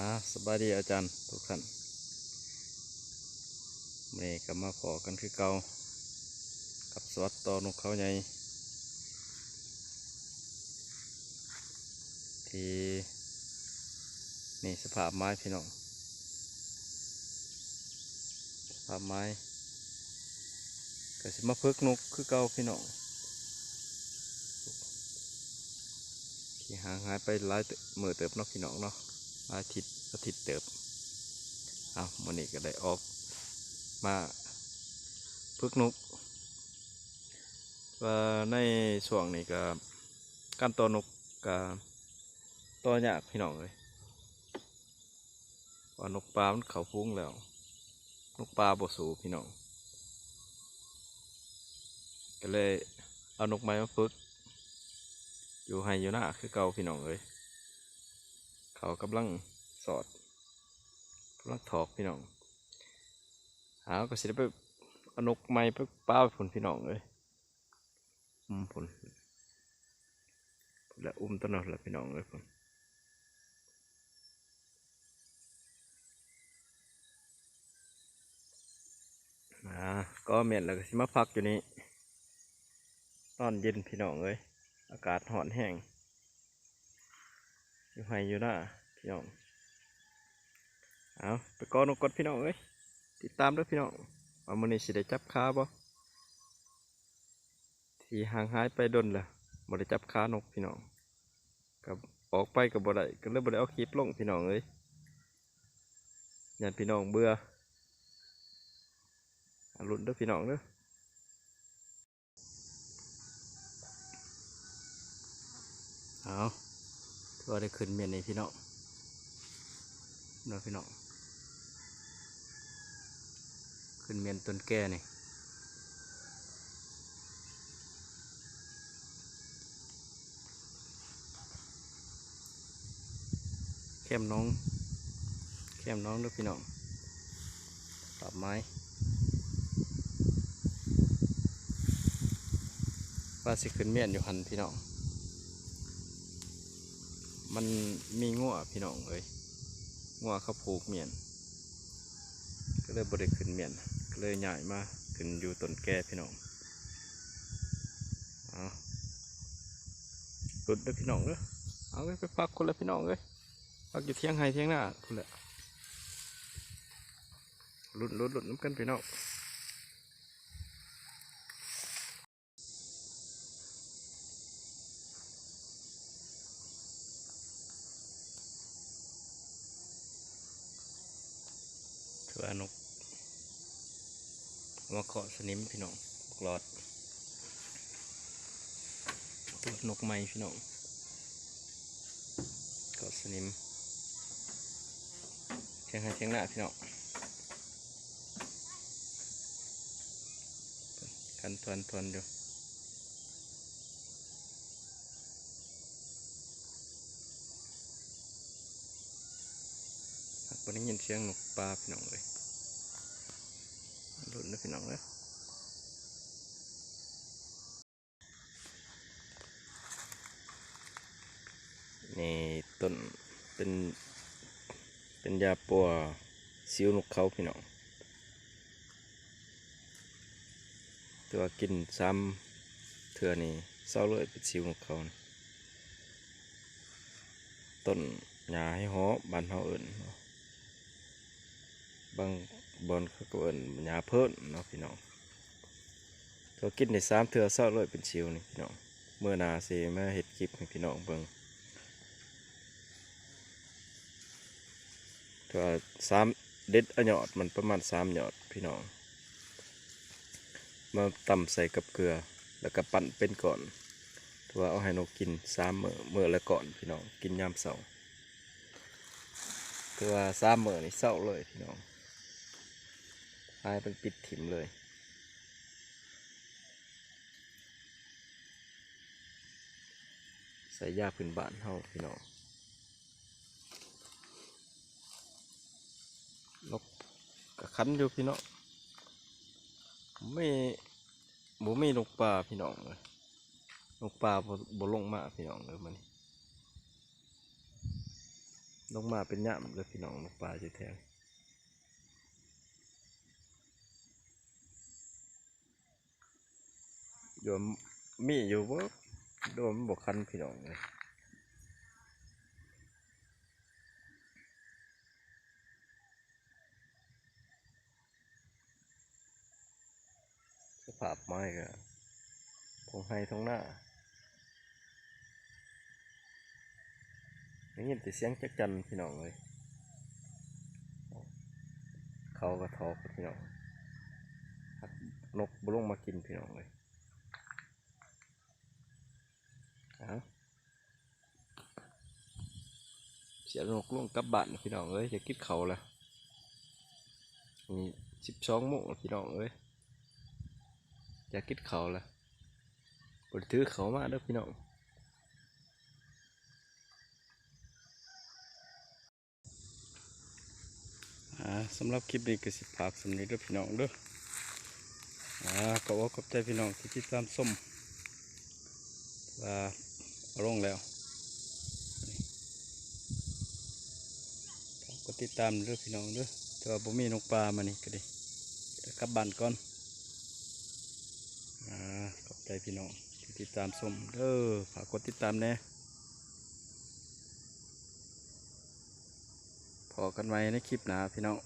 อ่าสบายดีอาจารย์ทุกท่านเมย์ก็มาขอกันคือเก่ากับสวัสดต่อนกเขาใหญ่ที่นี่สภาพไม้พี่น้องสภาพไม้ก็สิมาพึกนกคือเก่าพี่น้องที่ห่างหายไปหลายเติบมือเติบนาะพี่น้องเนาะ อาทิตย์อาทิตย์เติบเอามันนี้ก็ได้ออกมาพึกนกว่าในช่วงนี้ก็การตัวนกก็ตัวยากพี่น้องเลยว่านกปลามันเขาพุ้งแล้ว นกปลาบ่สูพี่น้องก็เลยเอานกไม้มาฝึก อยู่ให้อยู่หน้าคือเก่าพี่น้องเลย เขากำลังสอดกำลังถอกพี่น้องหาก็สิได้ไปอนกไม้ไปป้าไปผลพี่น้องเลยอุ้มผลและอุ้มต้นนอนและพี่น้องเลยผลอ่าก็เมียนแล้วก็สิมาพักอยู่นี่ตอนเย็นพี่น้องเลยอากาศหอนแห้ง อยู่ให้อยู่น้าพี่น้องเอาไปกอนกดพี่น้องเอ้ยติดตามด้วยพี่น้องว่ามันนี้สิได้จับขาบ่ที่ห่างหายไปดนละบ่ได้จับขานกพี่น้องกับออกไปกับบ่ได้ก็เลยบ่ได้เอาคลิปลงพี่น้องเอ้ยยันพี่น้องเบื่ออาลุ้นด้อพี่น้องเด้อเอา ก็ได้ขึ้นเมียนในพี่น้องนะพี่น้องขึ้นเมียนต้นแก่นี่แคมน้อง แคมน้องเด้อพี่น้องตับไม้ว่าสิขึ้นเมียนอยู่หันพี่น้อง มันมีงัวพี่น้องเอ้ยงัวเขาผูกเมียน ก็เลยบริขึ้นเมียน ก็เลยใหญ่มาขึ้นอยู่ต้นแก่พี่น้องเอาหลุดเด้อพี่น้องเด้อเอาไปพักคนละพี่น้องเอ้ยพักอยู่เที่ยงไห้เที่ยงหน้าคนละหลุดหลุดหลุดน้ำกันพี่น้องือว่านกเอามาเคาะสนิมพี่น้องกลอดตัวนกไม้พี่น้องเกาะสนิมเชียงไห้เชียงหน้าพี่น้องกันทวนทวนอยู่ นี้ยินเสียงนกปลาพี่น้องเลยหลุ้นะพี่น้องเลยนี่ต้นเป็นเป็นยาปัวซิวนกเขาพี่น้องตัวกินซ้ำเถื่อนี่เศร้าเลยเป็นซิวนกเขานะต้นหญ้าให้หอบานเฮาเอิญ บางบอนเขาก็เอิญหญ้าเพิ่นเนาะพี่น้องตัวกินในซ้ำเถื่อเศร้าเลยเป็นซิวนี่พี่น้องเมื่อนาสิมาเห็ดคลิปให้พี่น้องเบิ่งก็สามเด็ดอหยอดมันประมาณสามหยอดพี่น้อง มาตำใส่กับเกลือแล้วก็ปั่นเป็นก่อนถือว่าเอาให้นกกินสามมื้อเมื้อละก่อนพี่น้องกินยามเสาร์คือว่าสามมื้อนี่เศร้าเลยพี่น้อง หายเป็นปิดถิ่มเลย ใส่ยาพื้นบ้านเฮาพี่น้องนกกะคันอยู่พี่น้องไม่บ่มีนกป่าพี่น้องเลยนกป่าบ่บ่ลงมาพี่น้องเลยมันลงมาเป็นย่ำเลยพี่น้องนกปลาจะแทง โยมมีอยู่บ่โดมนบกคันพี่น้องเลยสภาพไม้ก็ทงให้ทงหน้าได้ยินแต่เสียงจักจันพี่น้องเลย เขาก็ทอกพี่น้องนกบุลงมากินพี่น้องเลย เอาเสียนกล่วงกับบ้านพี่น้องเอ้ยจะกินเขาล้วนี่สิบสองโมงพี่น้องเอ้ยจะกินเขาวแล้วดถือเขามาเด้อพี่น้องสำหรับคลิปนี้ก็สิฝากสำนึกเด้อพี่น้องเด้ออ่าก็ว่าขอบใจพี่น้องที่ติดตามส้มว่า ลงแล้วฝากกดติดตามเด้อพี่น้องด้อแต่ว่าบ่มีนกปลามานี่ก็ดีกลับบ้านก่อนอ่าขอบใจพี่น้องที่ติดตามส้มเด้อฝากกดติดตามแน่พอกันไว้ในคลิปหน้าพี่น้อง